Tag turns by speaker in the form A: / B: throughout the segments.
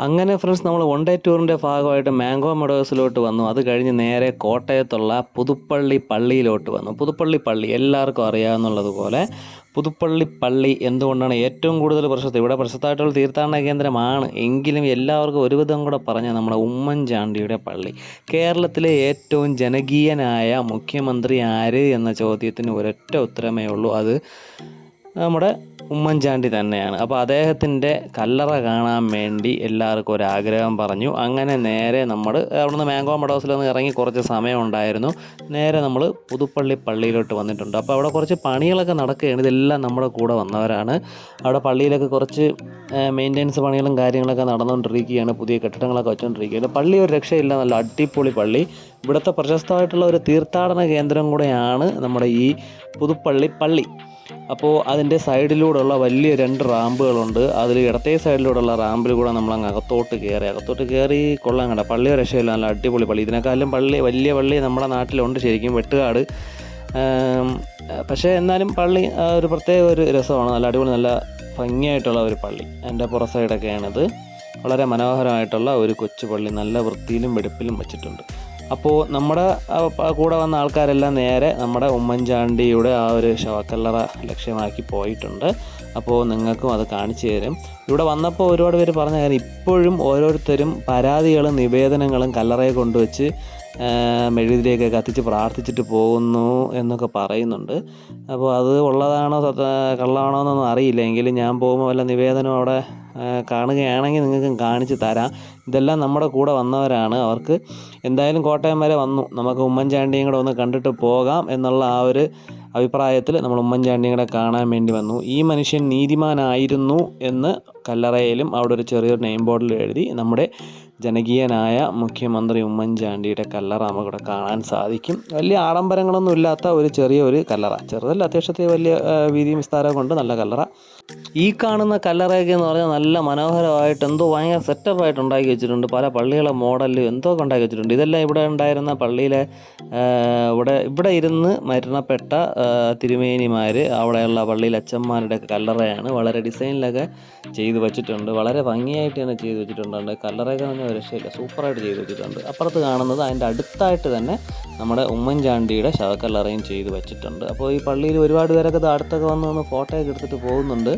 A: അങ്ങനെ ഫ്രണ്ട്സ് നമ്മൾ one day ടൂറിന്റെ ഭാഗമായിട്ട് മാംഗോ മെഡോസിലോട്ട് വന്നു. അത് കഴിഞ്ഞ് നേരെ കോട്ടയത്തുള്ള പുതുപ്പള്ളി പള്ളിയിലോട്ട് വന്നു. പുതുപ്പള്ളി പള്ളി എല്ലാവർക്കും അറിയാവുന്നതുപോലെ പുതുപ്പള്ളി പള്ളി എന്തുകൊണ്ടാണ് ഏറ്റവും കൂടുതൽ പ്രശസ്തി? ഇവിടെ പ്രശസ്തമായിട്ടുള്ള തീർത്ഥാടന കേന്ദ്രമാണ്. എങ്കിലും എല്ലാവർക്കും ഒരുവിധം കൂടെ പറഞ്ഞ നമ്മുടെ ഉമ്മൻചാണ്ടിയുടെ പള്ളി. കേരളത്തിലെ ഏറ്റവും ജനകീയനായ മുഖ്യമന്ത്രി ആര് എന്ന ചോദ്യത്തിന് ഒരൊറ്റ ഉത്തരമേ ഉള്ളൂ. അത് നമ്മുടെ ഉമ്മൻചാണ്ടി തന്നെയാണ്. അപ്പോൾ അദ്ദേഹത്തിന്റെ കല്ലറ കാണാൻ വേണ്ടി എല്ലാവർക്കും ഒരു ആഗ്രഹം പറഞ്ഞു. അങ്ങനെ നേരെ നമ്മൾ അവിടുന്ന് മാംഗോ മഡോസിൽ നിന്ന് ഇറങ്ങി കുറച്ച് സമയം ഉണ്ടായിരുന്നു. നേരെ നമ്മൾ പുതുപ്പള്ളി പള്ളിയിലോട്ട് വന്നിട്ടുണ്ട്. അപ്പോൾ അവിടെ കുറച്ച് പണികളൊക്കെ നടക്കുകയാണ്. ഇതെല്ലാം നമ്മുടെ കൂടെ വന്നവരാണ്. അവിടെ പള്ളിയിലൊക്കെ കുറച്ച് മെയിന്റെനൻസ് പണികളും കാര്യങ്ങളൊക്കെ നടന്നുകൊണ്ടിരിക്കുകയാണ്. പുതിയ കെട്ടിടങ്ങളൊക്കെ വെച്ചുകൊണ്ടിരിക്കുകയാണ്. പള്ളി ഒരു രക്ഷയില്ല. നല്ല അടിപൊളി പള്ളി. ഇവിടുത്തെ പ്രശസ്തമായിട്ടുള്ള ഒരു തീർത്ഥാടന കേന്ദ്രം കൂടെയാണ് നമ്മുടെ ഈ പുതുപ്പള്ളി പള്ളി. അപ്പോൾ അതിന്റെ സൈഡിലൂടെയുള്ള വലിയ രണ്ട് റാമ്പുകളുണ്ട്. അതിൽ ഇടത്തെ സൈഡിലൂടെയുള്ള റാമ്പിൽ കൂടെ നമ്മൾ അങ്ങ് അകത്തോട്ട് കയറി അകത്തോട്ട് കയറി കൊള്ളാൻ കണ്ട പള്ളി രക്ഷയില്ല. നല്ല അടിപൊളി പള്ളി. ഇതിനേക്കാളും പള്ളി വലിയ പള്ളി നമ്മുടെ നാട്ടിലുണ്ട് ശരിക്കും വെട്ടുകാട്. പക്ഷേ എന്നാലും പള്ളി ഒരു പ്രത്യേക ഒരു രസമാണ്. നല്ല അടിപൊളി നല്ല ഭംഗിയായിട്ടുള്ള ഒരു പള്ളി. എന്റെ പുറ സൈഡൊക്കെയാണിത്. വളരെ മനോഹരമായിട്ടുള്ള ഒരു കൊച്ചു പള്ളി. നല്ല വൃത്തിയിലും വെടുപ്പിലും വെച്ചിട്ടുണ്ട്. അപ്പോൾ നമ്മുടെ കൂടെ വന്ന ആൾക്കാരെല്ലാം നേരെ നമ്മുടെ ഉമ്മൻചാണ്ടിയുടെ ആ ഒരു ശവക്കല്ലറ ലക്ഷ്യമാക്കി പോയിട്ടുണ്ട്. അപ്പോൾ നിങ്ങൾക്കും അത് കാണിച്ചു തരും. ഇവിടെ വന്നപ്പോൾ ഒരുപാട് പേര് പറഞ്ഞ കാര്യം ഇപ്പോഴും ഓരോരുത്തരും പരാതികളും നിവേദനങ്ങളും കല്ലറയെ കൊണ്ടുവച്ച് മെഴുകുതിരിയൊക്കെ കത്തിച്ച് പ്രാർത്ഥിച്ചിട്ട് പോകുന്നു എന്നൊക്കെ പറയുന്നുണ്ട്. അപ്പോൾ അത് ഉള്ളതാണോ കള്ളാണോ എന്നൊന്നും അറിയില്ല. എങ്കിലും ഞാൻ പോകുമ്പോൾ വല്ല നിവേദനം അവിടെ കാണുകയാണെങ്കിൽ നിങ്ങൾക്കും കാണിച്ച് തരാം. ഇതെല്ലാം നമ്മുടെ കൂടെ വന്നവരാണ്. അവർക്ക് എന്തായാലും കോട്ടയം വരെ വന്നു. നമുക്ക് ഉമ്മൻചാണ്ടിയും കൂടെ ഒന്ന് കണ്ടിട്ട് പോകാം എന്നുള്ള ആ ഒരു അഭിപ്രായത്തിൽ നമ്മൾ ഉമ്മൻചാണ്ടിയും കൂടെ കാണാൻ വേണ്ടി വന്നു. ഈ മനുഷ്യൻ നീതിമാനായിരുന്നു എന്ന് കല്ലറയിലും അവിടെ ഒരു ചെറിയൊരു നെയിം ബോർഡിൽ എഴുതി നമ്മുടെ ജനകീയനായ മുഖ്യമന്ത്രി ഉമ്മൻചാണ്ടിയുടെ കല്ലറ നമുക്കിവിടെ കാണാൻ സാധിക്കും. വലിയ ആഡംബരങ്ങളൊന്നും ഇല്ലാത്ത ഒരു ചെറിയ ഒരു കല്ലറ. ചെറുതല്ല അത്യാവശ്യത്തെ വലിയ വീതിയും വിസ്താരവും കൊണ്ട് നല്ല കല്ലറ. ഈ കാണുന്ന കല്ലറയൊക്കെ എന്ന് പറഞ്ഞാൽ നല്ല മനോഹരമായിട്ട് എന്തോ ഭയങ്കര സെറ്റപ്പായിട്ട് ഉണ്ടാക്കി വെച്ചിട്ടുണ്ട്. പല പള്ളികളെ മോഡൽ എന്തോ ഉണ്ടാക്കി വെച്ചിട്ടുണ്ട്. ഇതെല്ലാം ഇവിടെ ഉണ്ടായിരുന്ന പള്ളിയിലെ ഇവിടെ ഇവിടെ ഇരുന്ന് മരണപ്പെട്ട തിരുമേനിമാർ അവിടെയുള്ള പള്ളിയിലെ അച്ഛന്മാരുടെ കല്ലറയാണ്. വളരെ ഡിസൈനിലൊക്കെ ചെയ്തു വെച്ചിട്ടുണ്ട്. വളരെ ഭംഗിയായിട്ട് തന്നെ ചെയ്ത് വെച്ചിട്ടുണ്ട് കല്ലറയൊക്കെ തന്നെ രക്ഷയില്ല സൂപ്പറായിട്ട് ചെയ്ത് വെച്ചിട്ടുണ്ട്. അപ്പുറത്ത് കാണുന്നത് അതിന്റെ അടുത്തായിട്ട് തന്നെ നമ്മുടെ ഉമ്മൻചാണ്ടിയുടെ ശവക്കല്ലറയും ചെയ്ത് വെച്ചിട്ടുണ്ട്. അപ്പോൾ ഈ പള്ളിയിൽ ഒരുപാട് പേരൊക്കെ ഇത് അടുത്തൊക്കെ വന്ന് വന്ന് ഫോട്ടോയൊക്കെ എടുത്തിട്ട് പോകുന്നുണ്ട്.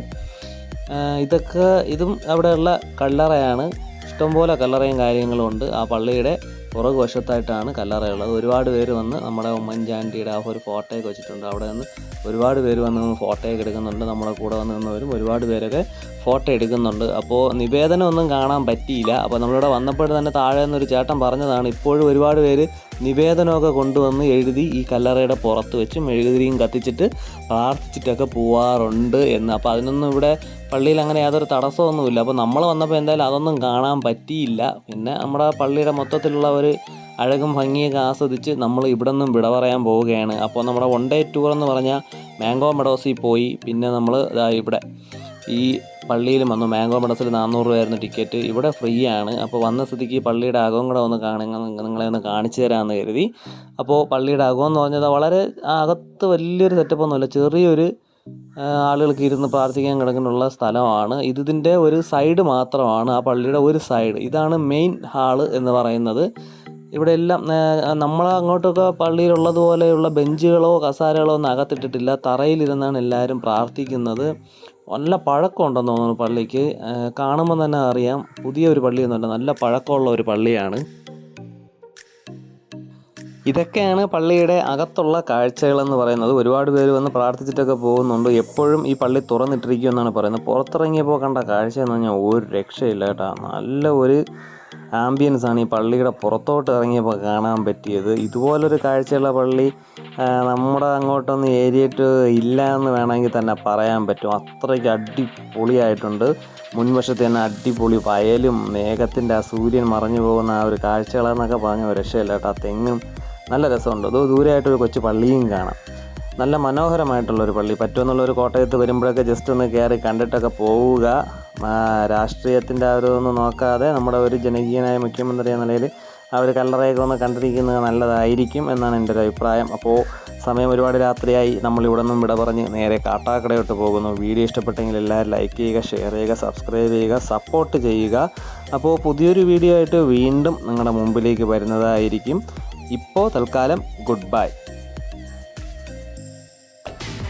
A: ഇതൊക്കെ ഇതും അവിടെയുള്ള കല്ലറയാണ്. ഇഷ്ടംപോലെ കല്ലറയും കാര്യങ്ങളും ഉണ്ട്. ആ പള്ളിയുടെ പുറകു വശത്തായിട്ടാണ് കല്ലറയുള്ളത്. ഒരുപാട് പേര് വന്ന് നമ്മുടെ ഉമ്മൻചാണ്ടിയുടെ ആ ഒരു ഫോട്ടോയൊക്കെ വെച്ചിട്ടുണ്ട്. അവിടെ നിന്ന് ഒരുപാട് പേര് വന്ന് ഫോട്ടോയൊക്കെ എടുക്കുന്നുണ്ട്. നമ്മുടെ കൂടെ വന്ന് നിന്നവരും ഒരുപാട് പേരൊക്കെ ഫോട്ടോ എടുക്കുന്നുണ്ട്. അപ്പോൾ നിവേദനമൊന്നും കാണാൻ പറ്റിയില്ല. അപ്പോൾ നമ്മളിവിടെ വന്നപ്പോൾ തന്നെ താഴെ നിന്നൊരു ചേട്ടൻ പറഞ്ഞതാണ് ഇപ്പോഴും ഒരുപാട് പേര് നിവേദനമൊക്കെ കൊണ്ടുവന്ന് എഴുതി ഈ കല്ലറയുടെ പുറത്ത് വെച്ച് മെഴുകുതിരിയും കത്തിച്ചിട്ട് പ്രാർത്ഥിച്ചിട്ടൊക്കെ പോവാറുണ്ട് എന്ന്. അപ്പോൾ അതിനൊന്നും ഇവിടെ പള്ളിയിൽ അങ്ങനെ യാതൊരു തടസ്സമൊന്നുമില്ല. അപ്പോൾ നമ്മൾ വന്നപ്പോൾ എന്തായാലും അതൊന്നും കാണാൻ പറ്റിയില്ല. പിന്നെ നമ്മുടെ പള്ളിയുടെ മൊത്തത്തിലുള്ള ഒരു അഴകും ഭംഗിയൊക്കെ ആസ്വദിച്ച് നമ്മൾ ഇവിടെ നിന്നും വിട പറയാൻ പോവുകയാണ്. അപ്പോൾ നമ്മുടെ വൺ ഡേ ടൂർ എന്ന് പറഞ്ഞാൽ മാംഗോ മെഡോസിൽ പോയി. പിന്നെ നമ്മൾ ഇതാ ഇവിടെ ഈ പള്ളിയിലും വന്നു. മാംഗോ മഠത്തിൽ നാനൂറ് രൂപയായിരുന്നു ടിക്കറ്റ്. ഇവിടെ ഫ്രീ ആണ് അപ്പോൾ വന്ന സ്ഥിതിക്ക് പള്ളിയുടെ അകവും കൂടെ ഒന്ന് കാണുക നിങ്ങളെ ഒന്ന് കാണിച്ചു തരാമെന്ന് കരുതി. അപ്പോൾ പള്ളിയുടെ അകം എന്ന് പറഞ്ഞത് വളരെ അകത്ത് വലിയൊരു സെറ്റപ്പ് ഒന്നുമില്ല ചെറിയൊരു ആളുകൾക്ക് ഇരുന്ന് പ്രാർത്ഥിക്കാൻ കിടക്കുന്നുള്ള സ്ഥലമാണ്. ഇതിന്റെ ഒരു സൈഡ് മാത്രമാണ് ആ പള്ളിയുടെ ഒരു സൈഡ്. ഇതാണ് മെയിൻ ഹാൾ എന്ന് പറയുന്നത്. ഇവിടെ എല്ലാം നമ്മൾ അങ്ങോട്ടൊക്കെ പള്ളിയിലുള്ളതുപോലെയുള്ള ബെഞ്ചുകളോ കസാരകളോ ഒന്നും അകത്തിട്ടിട്ടില്ല. തറയിലിരുന്നാണ് എല്ലാവരും പ്രാർത്ഥിക്കുന്നത്. നല്ല പഴക്കമുണ്ടെന്ന് തോന്നുന്നു പള്ളിക്ക്. കാണുമ്പോൾ തന്നെ അറിയാം പുതിയൊരു പള്ളിയൊന്നുമല്ല നല്ല പഴക്കമുള്ള ഒരു പള്ളിയാണ്. ഇതൊക്കെയാണ് പള്ളിയുടെ അകത്തുള്ള കാഴ്ചകളെന്ന് പറയുന്നത്. ഒരുപാട് പേര് വന്ന് പ്രാർത്ഥിച്ചിട്ടൊക്കെ പോകുന്നുണ്ട്. എപ്പോഴും ഈ പള്ളി തുറന്നിട്ടിരിക്കുമെന്നാണ് പറയുന്നത്. പുറത്തിറങ്ങിയപ്പോൾ കണ്ട കാഴ്ച എന്ന് പറഞ്ഞാൽ ഒരു രക്ഷയില്ല കേട്ടോ. നല്ല ഒരു ആംബിയൻസ് ആണ്. ഈ പള്ളിയുടെ പുറത്തോട്ട് ഇറങ്ങിയപ്പോൾ കാണാൻ പറ്റിയത്. ഇതുപോലൊരു കാഴ്ചയുള്ള പള്ളി നമ്മുടെ അങ്ങോട്ടൊന്നും ഏരിയറ്റ് ഇല്ല എന്ന് വേണമെങ്കിൽ തന്നെ പറയാൻ പറ്റും. അത്രയ്ക്ക് അടിപൊളിയായിട്ടുണ്ട്. മുൻവശത്ത് തന്നെ അടിപൊളി വയലും മേഘത്തിന്റെ ആ സൂര്യൻ മറഞ്ഞു പോകുന്ന ആ ഒരു കാഴ്ചകളെന്നൊക്കെ പറഞ്ഞ ഒരു രക്ഷയില്ല കേട്ടോ. ആ തെങ്ങും നല്ല രസമുണ്ട്. അതോ ദൂരെയായിട്ടൊരു കൊച്ചു പള്ളിയും കാണാം. നല്ല മനോഹരമായിട്ടുള്ളൊരു പള്ളി. പറ്റുമെന്നുള്ളൊരു കോട്ടയത്ത് വരുമ്പോഴൊക്കെ ജസ്റ്റ് ഒന്ന് കയറി കണ്ടിട്ടൊക്കെ പോവുക. രാഷ്ട്രീയത്തിന്റെ ആ ഒരു നോക്കാതെ നമ്മുടെ ഒരു ജനകീയനായ മുഖ്യമന്ത്രി എന്ന നിലയിൽ ആ ഒരു കല്ലറയൊക്കെ ഒന്ന് കണ്ടിരിക്കുന്നത് നല്ലതായിരിക്കും എന്നാണ് എന്റെ ഒരു അഭിപ്രായം. അപ്പോൾ സമയം ഒരുപാട് രാത്രിയായി. നമ്മൾ ഇവിടെ നിന്നും വിട പറഞ്ഞ് നേരെ കാട്ടാക്കടയോട്ട് പോകുന്നു. വീഡിയോ ഇഷ്ടപ്പെട്ടെങ്കിൽ എല്ലാവരും ലൈക്ക് ചെയ്യുക ഷെയർ ചെയ്യുക സബ്സ്ക്രൈബ് ചെയ്യുക സപ്പോർട്ട് ചെയ്യുക. അപ്പോൾ പുതിയൊരു വീഡിയോ ആയിട്ട് വീണ്ടും നിങ്ങളുടെ മുമ്പിലേക്ക് വരുന്നതായിരിക്കും. ഇപ്പോൾ തൽക്കാലം ഗുഡ് ബൈ